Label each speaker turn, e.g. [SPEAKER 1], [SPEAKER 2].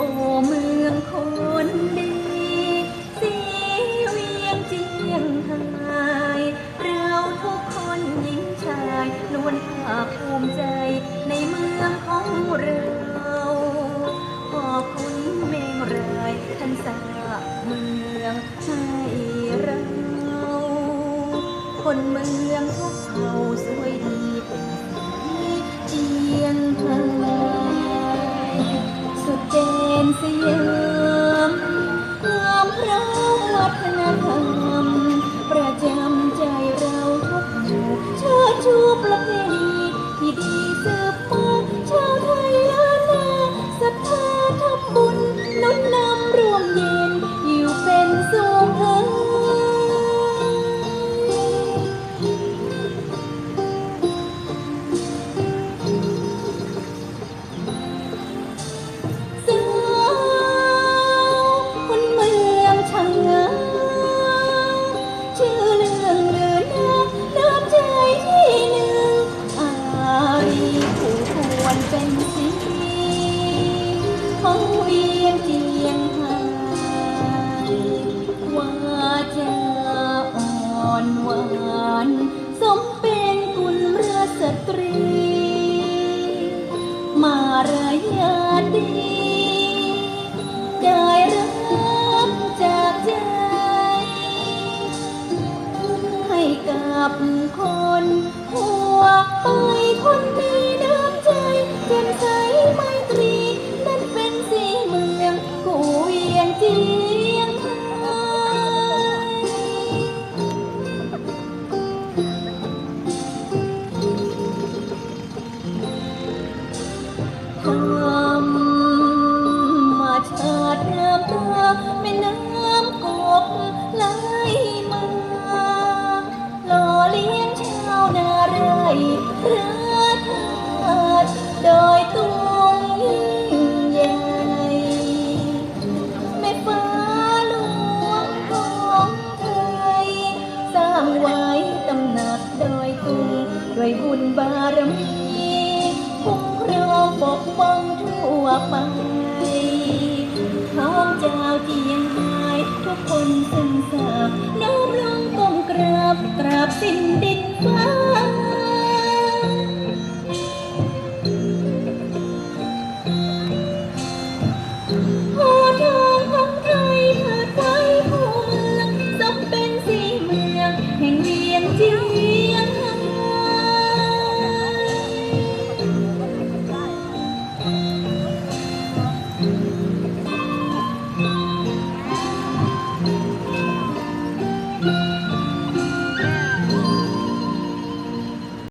[SPEAKER 1] โอเมืองคนดี สีเวียงเจียงไาย เราทุกคนหญิงชายล้วนภาคภูมิใจในเมืองของเราขอบคุณเมงรายท่านสางเมืองให้เรา คนเมืองทุกเขาสวยดี ด่น เของเวียงเจียงไฮ้ว่าจะอ่อนหวาน สมเป็นกุลเรือสตรี มารยาดีได้รับจากใจ ให้กับคนหัวไปคนมีน้ำ ธรรมชาติน้ำตาแม่น้ำกบไหลมาหล่อเลี้ยงชาวนาไรพระธาตุโดยตุงยิ่งใหญ่แม่ฟ้าหลวงของไทยสร้างไว้ตำหนักดอยตุงด้วยบุญบารมี คุ้มครองปกป้องทั่วไปท้องเจ้าเจียงหาย ทุกคนซึ่งทราบน้อมลงก้มกราบกราบสิ้นดี